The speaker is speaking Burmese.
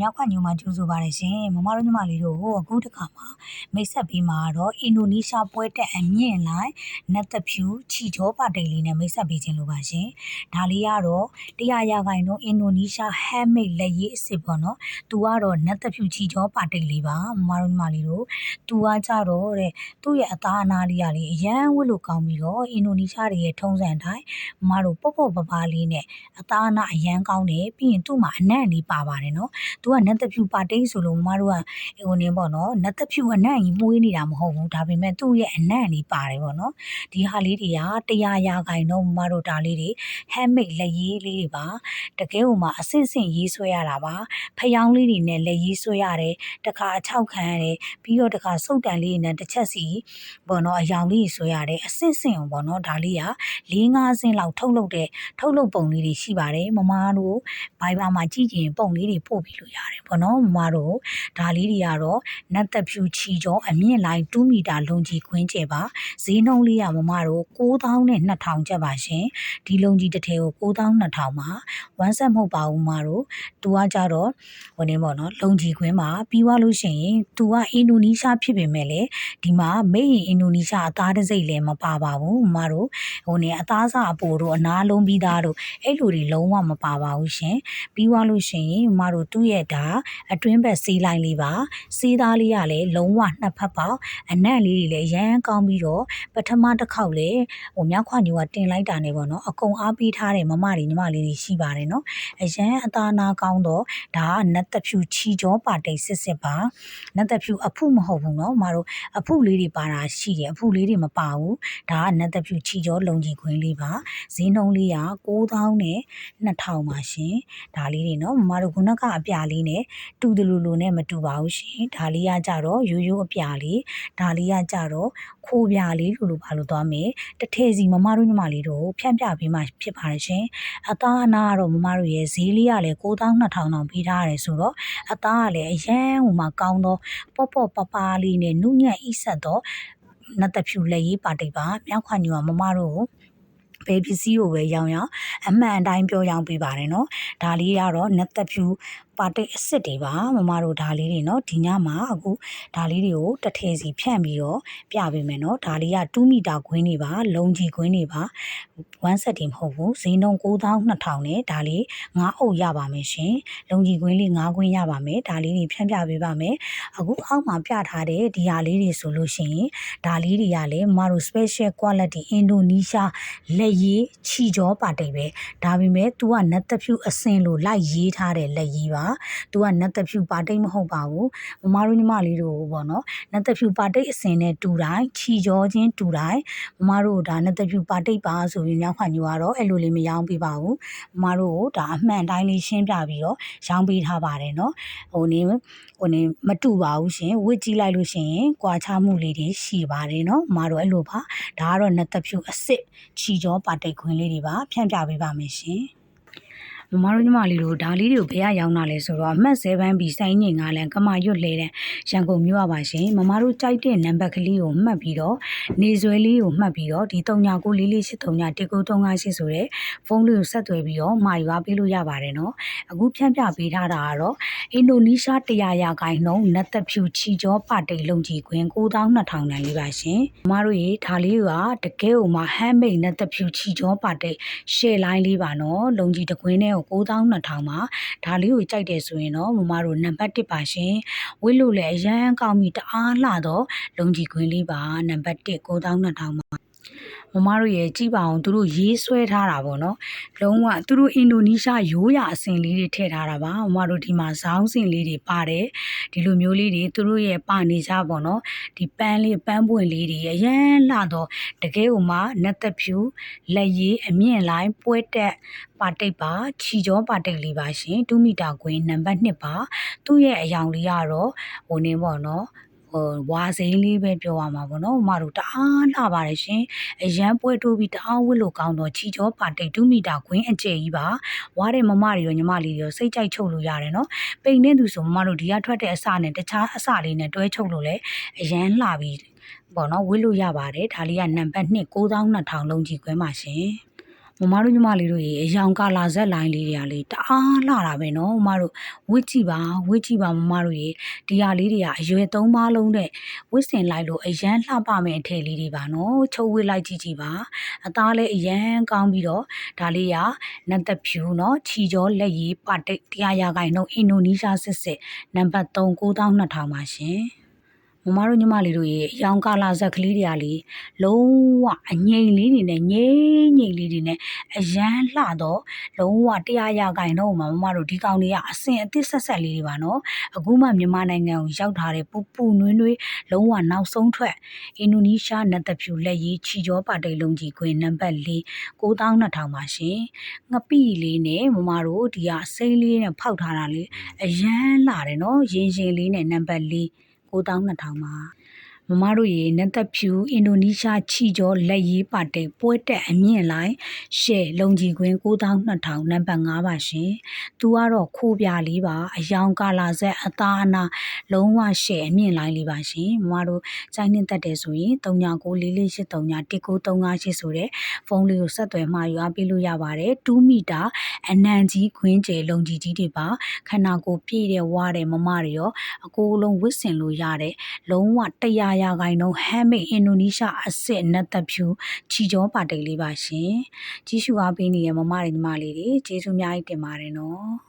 မြောက်ခွညိုမှာကြိုးဆိုပါရရှင်မမတို့ညီမလေးတို့အခုတစ်ခါမှာမိတ်ဆက်ပေးမှာတော့အင်ဒိုနီးရှားပွဲတက်အမြင့်လိုက်နတ်သက်ဖြူချီချောပါတိတ်လေးနဲ့မိတ်ဆက်ပေးခြင်းလို့ပါရှင်ဒါလေးကတော့တရားရခိုင်တော့အင်ဒိုနီးရှား handmade လက်ရည်အစ်စ်ပေါ့နော်သူကတော့နတ်သက်ဖြူချီချောပါတိတ်လေးပါမမတို့ညီမလေးတို့သူကကြတော့တဲ့သူ့ရဲ့အသားအနာလေးကလေအရန်ဝတ်လို့ကောင်းပြီးတော့အင်ဒိုနီးရှားတွေရဲ့ထုံးစံတိုင်းမမတို့ပေါ့ပေါ့ပပလေးနဲ့အသားအနာအရန်ကောင်းတယ်ပြီးရင်သူ့မှာအနံ့လေးပါပါတယ်နော်။ तू ကနတ်သက်ဖြူပါတိတ်ဆိုလို့မမတို့ကဟိုနေပေါ့နော်နတ်သက်ဖြူအနံ့ကြီးမှုေးနေတာမဟုတ်ဘူးဒါပေမဲ့သူ့ရဲ့အနံ့လေးပါတယ်ပေါ့နော်။ဒီဟာလေးတွေကတရားရာခိုင်တော့မမတို့ဒါလေးတွေ handmade လက်ရေးလေးတွေပါတကယ်ဟိုမှာအဆင့်ဆင့်ရေးဆွဲရတာပါဖျောင်းလေးတွေနဲ့လက်ရေးဆွဲရတယ်တခါအချောက်ခံရတယ်ပြီးတော့တခါစုပ်တန်လေးနဲ့တစ်ချက်စီပေါ့နော်အယောင်လေးဆွဲရတယ်အဆင့်ဆင့်ပေါ့နော်ဒါလေးက၄၅ဆင့်လောက်ထုတ်လုပ်တဲ့ထုတ်လုပ်ပုံလေးတွေရှိပါတယ်မမတို့ဘိုင်ဘာမှာကြည့်ကြရင်ပုံလေးတွေပို့ပြီးလို့ရတယ်ပေါ့နော်မမတို့ဒါလေးတွေကတော့နတ်သက်ဖြူချီကျော်အမြင့်လိုင်း2မီတာလုံကြီးခွင်းကျဲပါဈေးနှုန်းလေးကမမတို့9000နဲ့2000ကျပ်ပါရှင်ဒီလုံကြီးတစ်ထည်ကို9200ပါဝမ်းဆက်မဟုတ်ပါဘူးမတို့သူကကြတော့ဟိုနေပေါ့နော်လုံကြီးခွင်းမှာပြီးွားလို့ရှိရင်သူကအင်ဒိုနီးရှားဖြစ်ပေမဲ့လေဒီမှာမေ့ရင်အင်ဒိုနီးရှားအသားတစိမ့်လည်းမပါပါဘူးမတို့ဟိုနေအသားစားအပိုတို့အနာလုံးပြီးသားတို့အဲ့လိုတွေလုံးဝမပါပါဘူးရှင်ပြီးွားလို့ရှိရင်မတို့သူ့ရဲ့ဒါအတွင်းဘက်စီးလိုက်လေးပါစီးသားလေးကလည်းလုံးဝနှစ်ဖက်ပေါက်အနံ့လေးတွေလည်းရမ်းကောင်းပြီးတော့ပထမတစ်ခေါက်လေဟိုမြောက်ခွညိုကတင်လိုက်တာနေပေါ့နော်အကုန်အားပေးထားတဲ့မမတွေညီမလေးတွေရှိပါတယ်နော်အရန်အသားနာကောင်းတော့ဒါကနတ်သက်ဖြူချီကြောပါတိတ်စစ်စစ်ပါနတ်သက်ဖြူအဖုမဟုတ်ဘူးနော်မတို့အဖုလေးတွေပါတာရှိတယ်အဖုလေးတွေမပါဘူးဒါကနတ်သက်ဖြူချီကြောလုံကြီးခွင်းလေးပါဈေးနှုန်းလေးက9000နဲ့2000ပါရှင်ဒါလေးတွေနော်မမတို့ခုနကအပြာလေးနဲ့တူတယ်လို့လို့နဲ့မတူပါဘူးရှင်ဒါလေးကကြတော့ရိုးရိုးအပြာလေးဒါလေးကကြတော့ခိုးပြလေးလို့လို့ပါလို့သွားမယ်တထည်စီမမတို့ညီမလေးတို့ဖြန့်ပြပေးမှဖြစ်ပါတယ်ရှင်အသားအနာကတော့မမတို့ရဲ့ဈေးလေးကလည်း9200တောင်ပေးထားရတယ်ဆိုတော့အသားကလည်းအရန်ဟိုမှာကောင်းတော့ပေါ့ပေါ့ပပလေးနဲ့နုညံ့ဣဆက်တော့နတ်တဖြူလက်ရေးပါတိတ်ပါမြောက်ခွညူကမမတို့ကိုဘယ်ပစ္စည်းကိုပဲရောင်းရောင်းအမှန်အတိုင်းပြောရောင်းပေးပါတယ်နော်ဒါလေးကတော့နတ်သက်ဖြူ ပါတိတ်အစစ်တွေပါမမတို့ဒါလေးတွေနော်ဒီညမှာအခုဒါလေးတွေကိုတစ်ထည်စီဖြန့်ပြီးတော့ပြပေးမယ်နော်ဒါလေးက2မီတာခွင်းတွေပါလုံကြီးခွင်းတွေပါ1ဆက်တွေမဟုတ်ဘူးဈေးနှုန်း9200နဲ့ဒါလေးငါးအုပ်ရပါမယ်ရှင်လုံကြီးခွင်းလေး9ခွင်းရပါမယ်ဒါလေးတွေဖြန့်ပြပေးပါမယ်အခုအောက်မှာပြထားတဲ့ဒီဟာလေးတွေဆိုလို့ရှိရင်ဒါလေးတွေကလည်းမမတို့ special quality Indonesia လက်ရည်ချီကျော်ပါတိတ်ပဲဒါပေမဲ့ तू ကနတ်တဖြူအစင်လို့လိုက်ရေးထားတဲ့လက်ရည်ပါ तू ကနတ်သက်ဖြူပါတိတ်မဟုတ်ပါဘူး။မမတို့ညီမလေးတို့ပေါ့နော်။နတ်သက်ဖြူပါတိတ်အစင်နဲ့တူတိုင်းခြီကြောချင်းတူတိုင်းမမတို့ဒါနတ်သက်ဖြူပါတိတ်ပါဆိုပြီးမြောက်ခါညူကတော့အဲ့လိုလေးမရောင်းပေးပါဘူး။မမတို့ကိုဒါအမှန်တိုင်းလေးရှင်းပြပြီးတော့ရောင်းပေးထားပါတယ်နော်။ဟိုနေဟိုနေမတူပါဘူးရှင်။ဝစ်ကြည့်လိုက်လို့ရှိရင်ကွာခြားမှုလေးတွေရှိပါတယ်နော်။မမတို့အဲ့လိုပါ။ဒါကတော့နတ်သက်ဖြူအစ်စ်ခြီကြောပါတိတ်ခွင်းလေးတွေပါဖြန့်ပြပေးပါမယ်ရှင်။ မမတို့ညီမလေးတို့ဒါလေးတွေကိုဘယ်ကရောင်းတာလဲဆိုတော့အမှတ်7ပြီးစိုင်းငင်ကလည်းကမာရွတ်လဲတဲ့ရန်ကုန်မြို့ပါရှင်မမတို့ကြိုက်တဲ့နံပါတ်ကလေးကိုမှတ်ပြီးတော့နေဆွဲလေးကိုမှတ်ပြီးတော့ဒီ399443193938ဆိုတဲ့ဖုန်းလေးကိုဆက်သွယ်ပြီးတော့မှာယူအားပေးလို့ရပါတယ်နော်အခုဖြန့်ပြပေးထားတာကတော့အင်ဒိုနီးရှားတရားရဂိုင်းနှုန်းနတ်သက်ဖြူချီကျော်ပါတိတ်လုံကြီးခွင်9200တန်လေးပါရှင်မမတို့ရေဒါလေးကတကယ်ဟိုမှာ handmade နတ်သက်ဖြူချီကျော်ပါတိတ် share line လေးပါနော်လုံကြီးတကွင်းနဲ့ကို9200မှာဒါလေးကိုကြိုက်တယ်ဆိုရင်တော့မမတို့နံပါတ်1ပါရှင်ဝစ်လို့လည်းအရန်ကောင်းပြီတအားလှတော့လုံကြီးခွင်းလေးပါနံပါတ်1 9200မှာ မမတို့ရဲ့ကြည့်ပါအောင်သူတို့ရေးဆွဲထားတာပေါ့နော်လုံးဝသူတို့အင်ဒိုနီးရှားရိုးရာအစင်လေးတွေထည့်ထားတာပါမမတို့ဒီမှာဇောင်းစင်လေးတွေပါတယ်ဒီလိုမျိုးလေးတွေသူတို့ရဲ့ပနေကြပေါ့နော်ဒီပန်းလေးပန်းပွင့်လေးတွေအရန်လှတော့တကယ်ဟိုမှာနတ်သက်ဖြူလက်ရည်အမြင့်လိုင်းပွဲတက်ပါတိတ်ပါခြီကြောပါတိတ်လေးပါရှင်2မီတာကွင်းနံပါတ်1ပါသူ့ရဲ့အယောင်လေးကတော့ဟိုနေပေါ့နော် ဟိုဝါစိမ်းလေးပဲပြောရမှာပေါ့နော်မတို့တအားလှပါတယ်ရှင်အရန်ပွဲတိုးပြီးတအားဝစ်လို့ကောင်းတော့ချီကျောပါတိတ်2မီတာခွင်းအကျယ်ကြီးပါဝါတဲ့မမတွေရောညီမလေးတွေရောစိတ်ကြိုက်ချုပ်လို့ရတယ်နော်ပိန်နေသူဆိုမမတို့ဒီကထွက်တဲ့အစနဲ့တခြားအစလေးနဲ့တွဲချုပ်လို့လဲအရန်လှပြီးပေါ့နော်ဝစ်လို့ရပါတယ်ဒါလေးကနံပါတ်2 9200လုံးကြီးခွဲပါရှင် မမတို့ညီမလေးတို့ရေအယောင်ကာလာဇက်လိုင်းလေးတွေကလေတအားလှတာပဲနော်မမတို့ဝစ်ကြည့်ပါဝစ်ကြည့်ပါမမတို့ရေဒီဟာလေးတွေကအရွယ်သုံးပါးလုံးနဲ့ဝစ်စင်လိုက်လို့အရန်လှပမယ်အထည်လေးတွေပါနော်ချုပ်ဝစ်လိုက်ကြည့်ကြည့်ပါအသားလည်းအရန်ကောင်းပြီးတော့ဒါလေးကနံသက်ဖြူနော်ခြီကြောလက်ရည်ပတိတ်တရားရဂိုင်နှုန်းအင်ဒိုနီးရှားစစ်စစ်နံပါတ်3 9200ပါရှင် မမတို့ညီမလေးတို့ရေအယောင်ကာလာဇက်ကလေးတွေကလေလုံးဝအငိမ့်လေးတွေနဲ့ငိမ့်ငိမ့်လေးတွေနဲ့အရန်လှတော့လုံးဝတရားရဂိုင်တော့မှာမမတို့ဒီကောင်တွေကအစင်အသစ်ဆက်ဆက်လေးတွေပါနော်အခုမှမြန်မာနိုင်ငံကိုရောက်ထားတဲ့ပူပူနွေးနွေးလုံးဝနောက်ဆုံးထွက်အင်ဒိုနီးရှားနတ်တဖြူလက်ရည်ချီကျောပါတိတ်လုံးကြီးခွင်နံပါတ်၄9200ပါရှင်ငပိလေးနဲ့မမတို့ဒီကစိမ့်လေးနဲ့ဖောက်ထားတာလေအရန်လှတယ်နော်ရင်ရင်လေးနဲ့နံပါတ်၄ 9200ပါ မမတို့ရေနက်သက်ဖြူအင်ဒိုနီးရှားချီကျော်လက်ရေးပါတိတ်ပွဲတက်အမြင့်လိုက်ရှယ်လုံကြီးကွင်း9200နံပါတ်5ပါရှင်။သူကတော့ခိုးပြလေးပါအယောင်ကာလာဆက်အသားအနာလုံးဝရှယ်အမြင့်လိုက်လေးပါရှင်။မမတို့စိုင်းနှင်းတက်တယ်ဆိုရင်3944831935ဆိုတဲ့ဖုန်းလေးကိုဆက်သွယ်မှာယူအားပေးလို့ရပါတယ်2မီတာအနံကြီးခွင်းကျယ်လုံကြီးကြီးတွေပါခန္ဓာကိုယ်ပြည့်တဲ့ဝါတဲ့မမတွေရောအကိုယ်လုံးဝစ်စင်လို့ရတဲ့လုံးဝ100ရာခိုင်နှုန်းဟမ်မိတ်အင်ဒိုနီးရှားအစ်စ်နတ်သက်ဖြူချီကျောပါတိတ်လေးပါရှင်ကြီးစုအားပေးနေတဲ့မမတွေညီမလေးတွေကျေးဇူးအများကြီးတင်ပါတယ်နော်